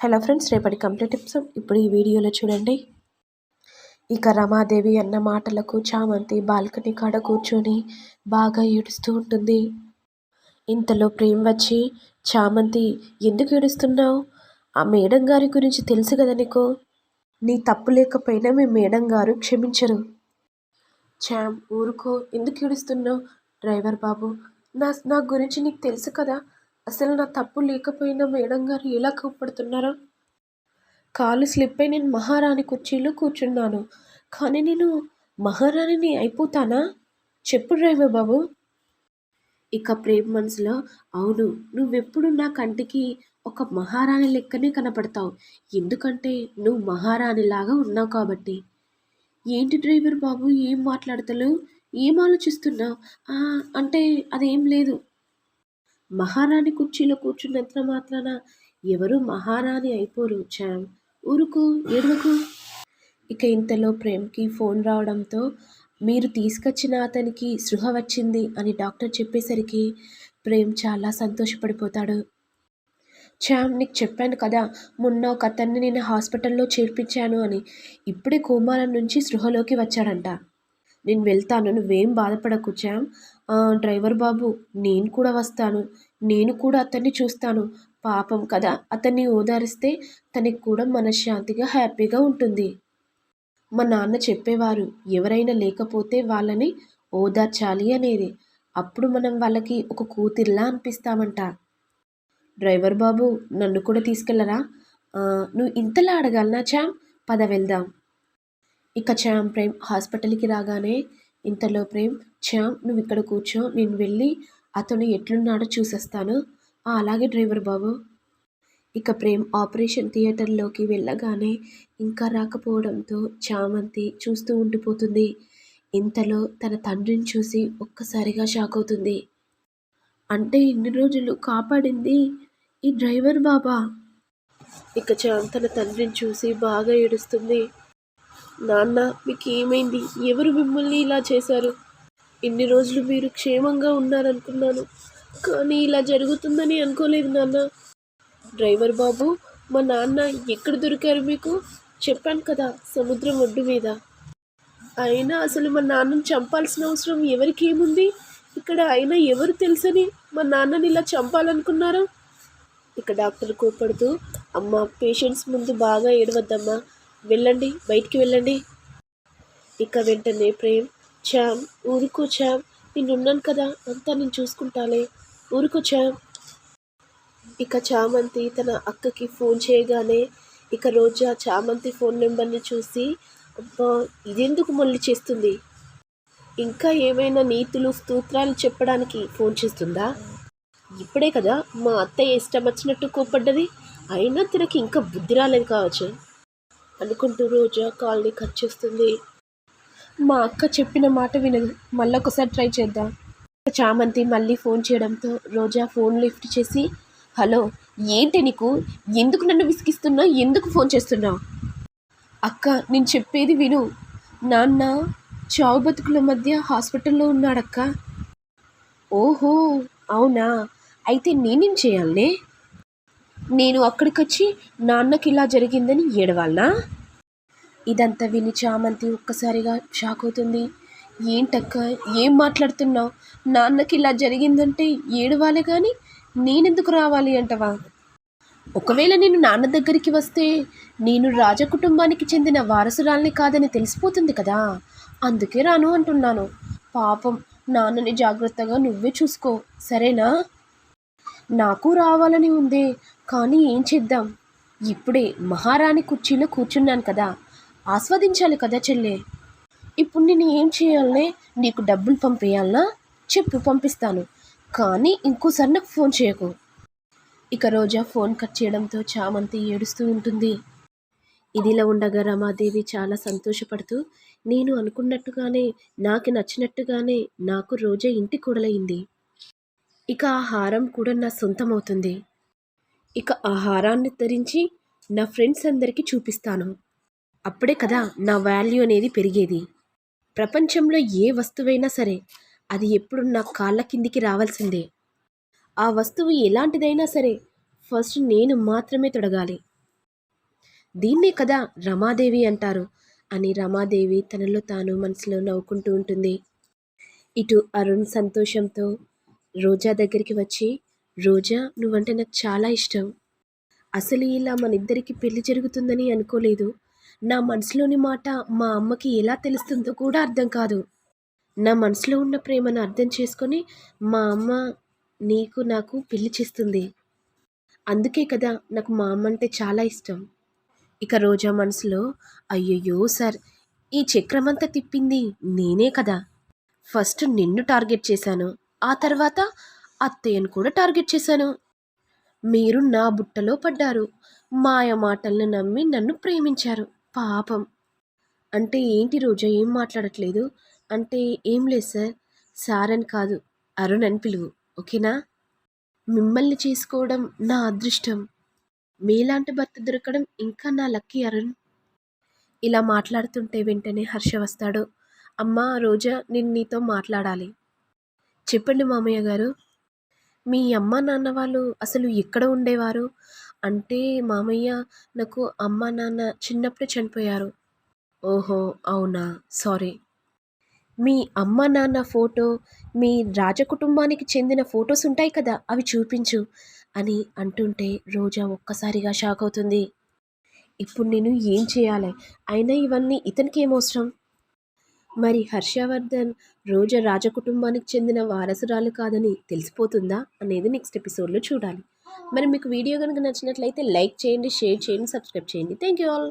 Hello friends రేపటి complete episode. ఇప్పుడు ఈ వీడియోలో చూడండి. ఇక రమాదేవి అన్న మాటలకు చామంతి బాల్కనీ కాడ కూర్చొని బాగా ఏడుస్తూ ఉంటుంది. ఇంతలో ప్రేమ్ వచ్చి చామంతి ఎందుకు ఏడుస్తున్నావు? ఆ మేడం గారి గురించి తెలుసు కదా నీకు? నీ తప్పు లేకపోయినా మీ మేడం గారు క్షమించరు. చామ్ ఊరుకో ఎందుకు ఏడుస్తున్నావు? డ్రైవర్ బాబు నా నా గురించి నీకు తెలుసు కదా. అసలు నా తప్పు లేకపోయినా మేడం గారు ఎలా కోపడుతున్నారా కాలు స్లిప్ అయి నేను మహారాణి కుర్చీలో కూర్చున్నాను. కానీ నేను మహారాణిని అయిపోతానా? చెప్పు డ్రైవర్ బాబు. ఇక ప్రేమ్ మనసులో అవును నువ్వెప్పుడు నా కంటికి ఒక మహారాణి లెక్కనే కనపడతావు. ఎందుకంటే నువ్వు మహారాణిలాగా ఉన్నావు కాబట్టి. ఏంటి డ్రైవర్ బాబు ఏం మాట్లాడతలేవు ఏం ఆలోచిస్తున్నావు? అంటే అదేం లేదు. మహారాణి కుర్చీలో కూర్చున్నంత మాత్రాన ఎవరు మహారాణి అయిపోరు చామ్ ఊరుకు ఏడవకు? ఇక ఇంతలో ప్రేమ్కి ఫోన్ రావడంతో మీరు తీసుకొచ్చిన అతనికి సృహ వచ్చింది అని డాక్టర్ చెప్పేసరికి ప్రేమ్ చాలా సంతోషపడిపోతాడు. చామ్ నీకు చెప్పాను కదా మొన్న ఒక అతన్ని నేను హాస్పిటల్లో చేర్పించాను అని. ఇప్పుడే కోమాల నుంచి సృహలోకి వచ్చాడంట. నేను వెళ్తాను నువ్వేం బాధపడకు ఛామ్. డ్రైవర్ బాబు నేను కూడా వస్తాను. నేను కూడా అతన్ని చూస్తాను. పాపం కదా అతన్ని ఓదారిస్తే తనకి కూడా మనశ్శాంతిగా హ్యాపీగా ఉంటుంది. మా నాన్న చెప్పేవారు ఎవరైనా లేకపోతే వాళ్ళని ఓదార్చాలి అనేది. అప్పుడు మనం వాళ్ళకి ఒక కూతుర్లా అనిపిస్తామంట. డ్రైవర్ బాబు నన్ను కూడా తీసుకెళ్ళరా నువ్వు ఇంతలా అడగాలనా చామ్ పద వెళ్దాం. ఇక చామ్ ప్రేమ్ హాస్పిటల్కి రాగానే ఇంతలో ప్రేమ్ చామ్ నువ్వు ఇక్కడ కూర్చో నేను వెళ్ళి అతను ఎట్లున్నాడో చూసేస్తాను. అలాగే డ్రైవర్ బాబు. ఇక ప్రేమ్ ఆపరేషన్ థియేటర్లోకి వెళ్ళగానే ఇంకా రాకపోవడంతో చామంతి చూస్తూ ఉండిపోతుంది. ఇంతలో తన తండ్రిని చూసి ఒక్కసారిగా షాక్ అవుతుంది. అంటే ఇన్ని రోజులు కాపాడింది ఈ డ్రైవర్ బాబా? ఇక చామ్ తన తండ్రిని చూసి బాగా ఏడుస్తుంది. నాన్న మీకు ఏమైంది ఎవరు మిమ్మల్ని ఇలా చేశారు? ఇన్ని రోజులు మీరు క్షేమంగా ఉన్నారనుకున్నాను. కానీ ఇలా జరుగుతుందని అనుకోలేదు నాన్న. డ్రైవర్ బాబు మా నాన్న ఎక్కడ దొరికారు మీకు? చెప్పాను కదా సముద్రం ఒడ్డు మీద. అయినా అసలు మా నాన్నని చంపాల్సిన అవసరం ఎవరికి ఏముంది? ఇక్కడ అయినా ఎవరు తెలుసని మా నాన్నని ఇలా చంపాలనుకున్నారా? ఇక డాక్టర్ కోపడుతూ అమ్మ పేషెంట్స్ ముందు బాగా ఏడవద్దమ్మా. వెళ్ళండి బయటికి వెళ్ళండి. ఇక వెంటనే ప్రేమ్ చామ్ ఊరుకో చామ్ నేనున్నాను కదా అంతా నేను చూసుకుంటాలే. ఊరుకో చామ్ ఇక చామంతి తన అక్కకి ఫోన్ చేయగానే ఇక రోజా చామంతి ఫోన్ నెంబర్ని చూసి అబ్బా ఇదెందుకు మళ్ళీ చేస్తుంది? ఇంకా ఏమైనా నీతులు స్తోత్రాలు చెప్పడానికి ఫోన్ చేస్తుందా? ఇప్పుడే కదా మా అత్తయ్య ఇష్టం వచ్చినట్టు కోపడ్డది అయినా తినకి ఇంకా బుద్ధి రాలేదు కావచ్చు. అనుకుంటూ రోజా కాల్ని కట్ చేస్తుంది. మా అక్క చెప్పిన మాట వినదు. మళ్ళీ ఒకసారి ట్రై చేద్దాం. చామంతి మళ్ళీ ఫోన్ చేయడంతో రోజా ఫోన్ లిఫ్ట్ చేసి హలో ఏంటి నీకు? ఎందుకు నన్ను విసిగిస్తున్నావు? ఎందుకు ఫోన్ చేస్తున్నావు? అక్క నేను చెప్పేది విను. నాన్న చావు బతుకుల మధ్య హాస్పిటల్లో ఉన్నాడక్క. ఓహో అవునా? అయితే నేనేం చేయాలనే నేను అక్కడికొచ్చి నాన్నకి ఇలా జరిగిందని ఏడవాలనా? ఇదంతా విని చామంతి ఒక్కసారిగా షాక్ అవుతుంది ఏంటక్క ఏం మాట్లాడుతున్నావు? నాన్నకి ఇలా జరిగిందంటే ఏడవాలే కానీ నేనెందుకు రావాలి అంటవా? ఒకవేళ నేను నాన్న దగ్గరికి వస్తే నేను రాజకుటుంబానికి చెందిన వారసురాల్ని కాదని తెలిసిపోతుంది కదా. అందుకే రాను అంటున్నాను. పాపం నాన్నని జాగ్రత్తగా నువ్వే చూసుకో. సరేనా? నాకు రావాలని ఉంది. కానీ ఏం చేద్దాం? ఇప్పుడే మహారాణి కుర్చీలో కూర్చున్నాను కదా. ఆస్వాదించాలి కదా చెల్లే. ఇప్పుడు నేను ఏం చేయాలనే నీకు డబ్బులు పంపేయాలనా? చెప్పు పంపిస్తాను. కానీ ఇంకోసారి నాకు ఫోన్ చేయకు. ఇక రోజా ఫోన్ కట్ చేయడంతో చామంతి ఏడుస్తూ ఉంటుంది. ఇదిలా ఉండగా రమాదేవి చాలా సంతోషపడుతూ నేను అనుకున్నట్టుగానే నాకు నచ్చినట్టుగానే నాకు రోజా ఇంటి కూడలైంది ఇక ఆ హారం కూడా నా సొంతమవుతుంది. ఇక ఆహారాన్ని ధరించి నా ఫ్రెండ్స్ అందరికీ చూపిస్తాను. అప్పుడే కదా నా వాల్యూ అనేది పెరిగేది. ప్రపంచంలో ఏ వస్తువైనా సరే అది ఎప్పుడు నా కాళ్ళ కిందికి రావాల్సిందే. ఆ వస్తువు ఎలాంటిదైనా సరే ఫస్ట్ నేను మాత్రమే తొడగాలి. దీన్నే కదా రమాదేవి అంటారు. అని రమాదేవి తనలో తాను మనసులో నవ్వుకుంటూ ఉంటుంది. ఇటు అరుణ్ సంతోషంతో రోజా దగ్గరికి వచ్చి రోజా నువ్వంటే నాకు చాలా ఇష్టం. అసలు ఇలా మన ఇద్దరికి పెళ్ళి జరుగుతుందని అనుకోలేదు. నా మనసులోని మాట మా అమ్మకి ఎలా తెలుస్తుందో కూడా అర్థం కాదు. నా మనసులో ఉన్న ప్రేమను అర్థం చేసుకొని మా అమ్మ నీకు నాకు పెళ్ళి చేస్తుంది. అందుకే కదా నాకు మా అమ్మ అంటే చాలా ఇష్టం. ఇక రోజా మనసులో అయ్యయ్యో సార్ ఈ చక్రమంతా తిప్పింది నేనే కదా. ఫస్ట్ నిన్ను టార్గెట్ చేశాను. ఆ తర్వాత అత్తయ్యను కూడా టార్గెట్ చేశాను. మీరు నా బుట్టలో పడ్డారు. మాయ మాటలను నమ్మి నన్ను ప్రేమించారు. పాపం. అంటే ఏంటి రోజా ఏం మాట్లాడట్లేదు? అంటే ఏం లేదు సార్. సార్ అని కాదు అరుణ్ అని పిలువు. ఓకేనా? మిమ్మల్ని చేసుకోవడం నా అదృష్టం. మీలాంటి భర్త దొరకడం ఇంకా నా లక్కీ అరుణ్. ఇలా మాట్లాడుతుంటే వెంటనే హర్ష వస్తాడు. అమ్మ రోజా నేను నీతో మాట్లాడాలి. చెప్పండి మామయ్య గారు. మీ అమ్మ నాన్న వాళ్ళు అసలు ఎక్కడ ఉండేవారు? అంటే మామయ్య నాకు అమ్మ నాన్న చిన్నప్పుడే చనిపోయారు. ఓహో అవునా? సారీ. మీ అమ్మ నాన్న ఫోటో మీ రాజకుటుంబానికి చెందిన ఫొటోస్ ఉంటాయి కదా అవి చూపించు అని అంటుంటే రోజా ఒక్కసారిగా షాక్ అవుతుంది. ఇప్పుడు నేను ఏం చేయాలి? అయినా ఇవన్నీ ఇతనికి ఏమవసరం మరి హర్షవర్ధన్ రోజా రాజకుటుంబానికి చెందిన వారసురాలు కాదని తెలిసిపోతుందా అనేది నెక్స్ట్ ఎపిసోడ్లో చూడాలి. మరి మీకు వీడియో కనుక నచ్చినట్లయితే లైక్ చేయండి షేర్ చేయండి సబ్స్క్రైబ్ చేయండి. Thank you all.